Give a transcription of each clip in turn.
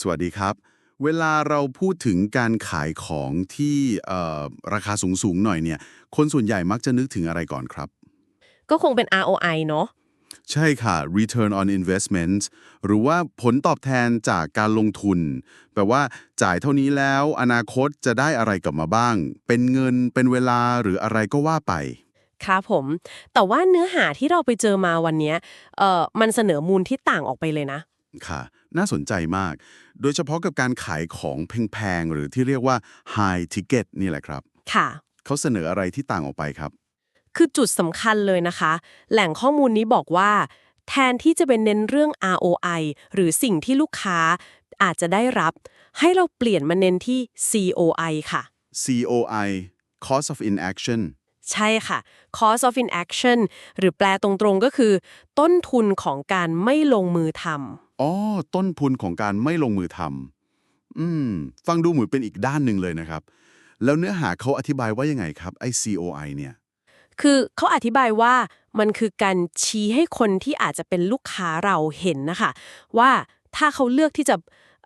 สวัสดีครับ เวลาเราพูดถึงการขายของที่เอ่อราคาสูงๆหน่อยเนี่ย คนส่วนใหญ่มักจะนึกถึงอะไรก่อนครับ ก็คงเป็น ROI เนอะใช่ค่ะ return on investment หรือว่าผลตอบแทนจากการลงทุน แปลว่าจ่ายเท่านี้แล้ว อนาคตจะได้อะไรกลับมาบ้าง เป็นเงิน เป็นเวลา หรืออะไรก็ว่าไปครับผม แต่ว่าเนื้อหาที่เราไปเจอมาวันเนี้ยเอ่อ มันเสนอมูลที่ต่างออกไปเลยนะ ค่ะ น่าสนใจมาก โดยเฉพาะกับการขายของแพงๆ หรือที่เรียกว่า high ticket นี่แหละครับ ค่ะ เขาเสนออะไรที่ต่างออกไปครับ คือจุดสำคัญเลยนะคะ แหล่งข้อมูลนี้บอกว่า แทนที่จะเป็นเน้นเรื่อง ROI หรือสิ่งที่ลูกค้าอาจจะได้รับ ให้เราเปลี่ยนมาเน้นที่ COI ค่ะ COI cost of inaction ใช่ค่ะ cost of inaction หรือแปลตรงๆก็คือ ต้นทุนของการไม่ลงมือทำอ๋อ ต้นทุนของการไม่ลงมือทำอืม ฟังดูเหมือนเป็นอีกด้านหนึ่งเลยนะครับ แล้วเนื้อหาเขาอธิบายว่ายังไงครับไอ้ COI เนี่ย คือเขาอธิบายว่ามันคือการชี้ให้คนที่อาจจะเป็นลูกค้าเราเห็นนะคะ ว่าถ้าเขาเลือกที่จะ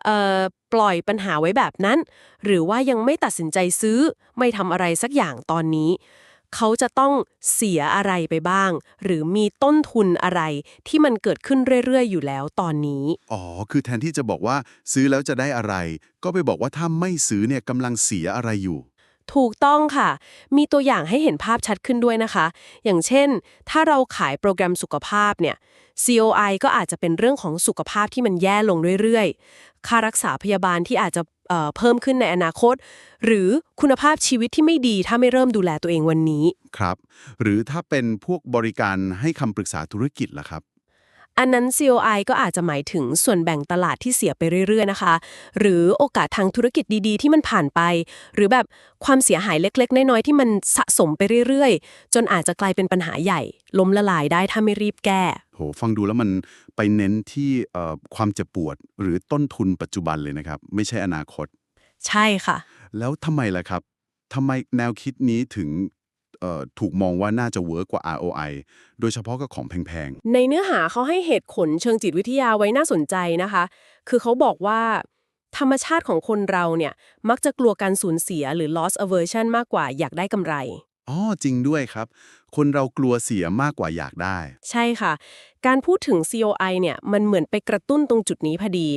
เอ่อปล่อยปัญหาไว้แบบนั้น หรือว่ายังไม่ตัดสินใจซื้อไม่ทำอะไรสักอย่างตอนนี้ เขาจะต้องเสียอะไรไปบ้าง หรือมีต้นทุนอะไรที่มันเกิดขึ้นเรื่อย ๆ อยู่แล้วตอนนี้ อ๋อ คือแทนที่จะบอกว่าซื้อแล้วจะได้อะไร ก็ไปบอกว่าถ้าไม่ซื้อเนี่ยกำลังเสียอะไรอยู่ ถูกต้องค่ะ มีตัวอย่างให้เห็นภาพชัดขึ้นด้วยนะคะ อย่างเช่น ถ้าเราขายโปรแกรมสุขภาพเนี่ย COI ก็อาจจะเป็นเรื่องของสุขภาพที่มันแย่ลงเรื่อยๆ ค่ารักษาพยาบาลที่อาจจะเเพิ่มขึ้นในอนาคต หรือคุณภาพชีวิตที่ไม่ดีถ้าไม่เริ่มดูแลตัวเองวันนี้ ครับ หรือถ้าเป็นพวกบริการให้คำปรึกษาธุรกิจล่ะครับ อันนั้น COI ก็อาจจะหมายถึงส่วนแบ่งตลาดที่เสียไปเรื่อย ๆ นะคะ หรือโอกาสทางธุรกิจดีๆ ที่มันผ่านไป หรือแบบความเสียหายเล็ก ๆ น้อยๆที่มันสะสมไปเรื่อย ๆ จนอาจจะกลายเป็นปัญหาใหญ่ ล้มละลายได้ถ้าไม่รีบแก้โหฟังดูแล้วมันไปเน้นที่เอ่อความเจ็บปวด หรือต้นทุนปัจจุบันเลยนะครับ ไม่ใช่อนาคต ใช่ค่ะ แล้วทำไมล่ะครับทำไมแนวคิดนี้ถึงเอ่อ ถูกมองว่าน่าจะเวิร์กกว่า ROI โดยเฉพาะกับของแพงๆ ในเนื้อหาเขาให้เหตุผลเชิงจิตวิทยาไว้น่าสนใจนะคะ คือเขาบอกว่า ธรรมชาติของคนเราเนี่ย มักจะกลัวการสูญเสียหรือ loss aversion มากกว่าอยากได้กำไร อ๋อจริงด้วยครับ คนเรากลัวเสียมากกว่าอยากได้ ใช่ค่ะ การพูดถึง COI เนี่ย มันเหมือนไปกระตุ้นตรงจุดนี้พอดี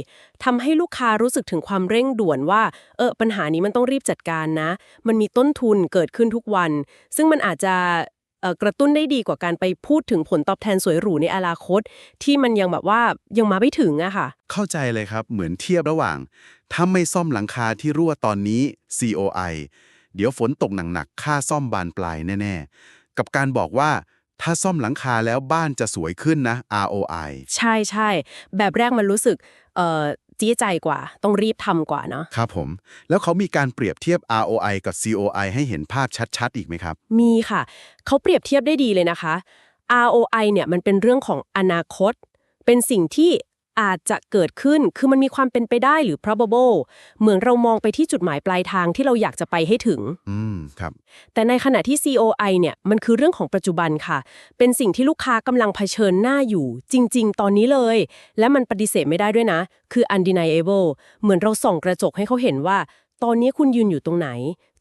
ทำให้ลูกค้ารู้สึกถึงความเร่งด่วนว่า เออ ปัญหานี้มันต้องรีบจัดการนะ มันมีต้นทุนเกิดขึ้นทุกวัน ซึ่งมันอาจจะเอ่อกระตุ้นได้ดีกว่าการไปพูดถึงผลตอบแทนสวยหรูในอนาคต ที่มันยังแบบว่ายังมาไม่ถึงอะค่ะ เข้าใจเลยครับ เหมือนเทียบระหว่าง ถ้าไม่ซ่อมหลังคาที่รั่วตอนนี้ COI เดี๋ยวฝนตกหนักๆค่าซ่อมบานปลายแน่ๆ กับการบอกว่าถ้าซ่อมหลังคาแล้วบ้านจะสวยขึ้นนะ ROI ใช่ใช่แบบแรกมันรู้สึกเอ่อจี้ใจกว่า ต้องรีบทำกว่าเนาะครับผม แล้วเขามีการเปรียบเทียบ ROI กับ COI ให้เห็นภาพชัดๆ อีกไหมครับ มีค่ะ เขาเปรียบเทียบได้ดีเลยนะคะ ROI เนี่ยมันเป็นเรื่องของอนาคต เป็นสิ่งที่ อาจจะเกิดขึ้นคือมันมีความเป็นไปได้หรือ probable เหมือนเรามองไปที่จุดหมายปลายทางที่เราอยากจะไปให้ถึง อืมครับ แต่ในขณะที่ COI เนี่ยมันคือเรื่องของปัจจุบันค่ะ เป็นสิ่งที่ลูกค้ากำลังเผชิญหน้าอยู่ จริง ๆ ตอนนี้เลย และมันปฏิเสธไม่ได้ด้วยนะ คือ undeniable เหมือนเราส่องกระจกให้เขาเห็นว่า ตอนนี้คุณยืนอยู่ตรงไหน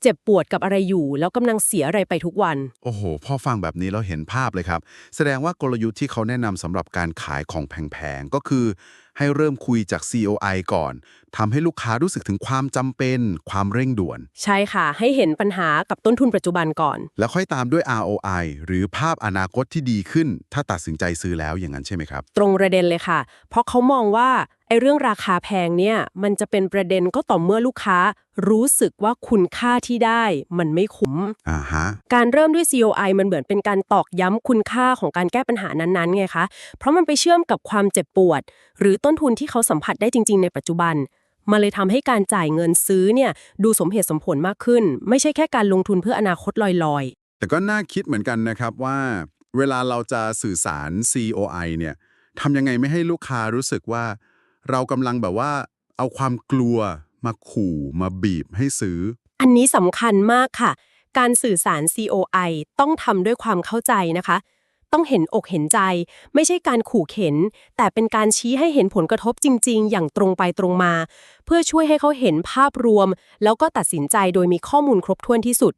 เจ็บปวดกับอะไรอยู่ แล้วกำลังเสียอะไรไปทุกวัน โอ้โหพอฟังแบบนี้เราเห็นภาพเลยครับ แสดงว่ากลยุทธ์ที่เขาแนะนำสำหรับการขายของแพงๆ ก็คือ ให้เริ่มคุยจาก COI ก่อนทำให้ลูกค้ารู้สึกถึงความจำเป็น ความเร่งด่วน ใช่ค่ะ ให้เห็นปัญหากับต้นทุนปัจจุบันก่อน แล้วค่อยตามด้วย ROI หรือภาพอนาคตที่ดีขึ้น ถ้าตัดสินใจซื้อแล้วอย่างนั้นใช่ไหมครับ ตรงประเด็นเลยค่ะ เพราะเขามองว่าไอ้เรื่องราคาแพงเนี่ยมันจะเป็นประเด็นก็ต่อเมื่อลูกค้ารู้สึกว่าคุณค่าที่ได้มันไม่คุ้ม อ่าฮะ การเริ่มด้วย COI มันเหมือนเป็นการตอกย้ำคุณค่าของการแก้ปัญหานั้นๆไงคะ เพราะมันไปเชื่อมกับความเจ็บปวด หรือต้นทุนที่เขาสัมผัสได้จริง ๆ ในปัจจุบัน มันเลยทำให้การจ่ายเงินซื้อเนี่ยดูสมเหตุสมผลมากขึ้น ไม่ใช่แค่การลงทุนเพื่ออนาคตลอยแต่ก็น่าคิดเหมือนกันนะครับว่า เวลาเราจะสื่อสาร COI เนี่ยทำยังไงไม่ให้ลูกค้ารู้สึกว่า เรากำลังแบบว่า เอาความกลัวมาขู่มาบีบให้ซื้อๆอันนี้สำคัญมากค่ะ การสื่อสาร COI ต้องทำด้วยความเข้าใจนะคะ ต้องเห็นอกเห็นใจ ไม่ใช่การขู่เข็น แต่เป็นการชี้ให้เห็นผลกระทบจริง ๆ อย่างตรงไปตรงมา เพื่อช่วยให้เขาเห็นภาพรวม แล้วก็ตัดสินใจโดยมีข้อมูลครบถ้วนที่สุด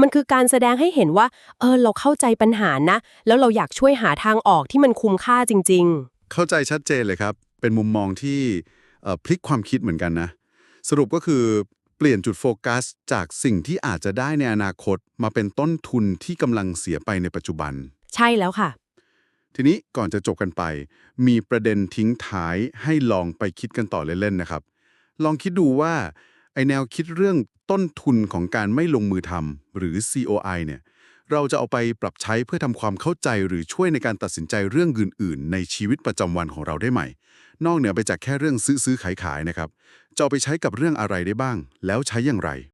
มันคือการแสดงให้เห็นว่า เออ เราเข้าใจปัญหานะ แล้วเราอยากช่วยหาทางออกที่มันคุ้มค่าจริง ๆ เข้าใจชัดเจนเลยครับ เป็นมุมมองที่เอ่อพลิกความคิดเหมือนกันนะ สรุปก็คือเปลี่ยนจุดโฟกัส จากสิ่งที่อาจจะได้ในอนาคตมาเป็นต้นทุนที่กำลังเสียไปในปัจจุบัน ใช่แล้วค่ะ ทีนี้ก่อนจะจบกันไป มีประเด็นทิ้งท้ายให้ลองไปคิดกันต่อเล่นๆนะครับ ลองคิดดูว่าไอแนวคิดเรื่องต้นทุนของการไม่ลงมือทำหรือ COI เนี่ยเราจะเอาไปปรับใช้เพื่อทำความเข้าใจหรือช่วยในการตัดสินใจเรื่องอื่น ๆ ในชีวิตประจำวันของเราได้ไหม นอกเหนือไปจากแค่เรื่องซื้อซื้อขายขายๆนะครับจะเอาไปใช้กับเรื่องอะไรได้บ้าง แล้วใช้อย่างไร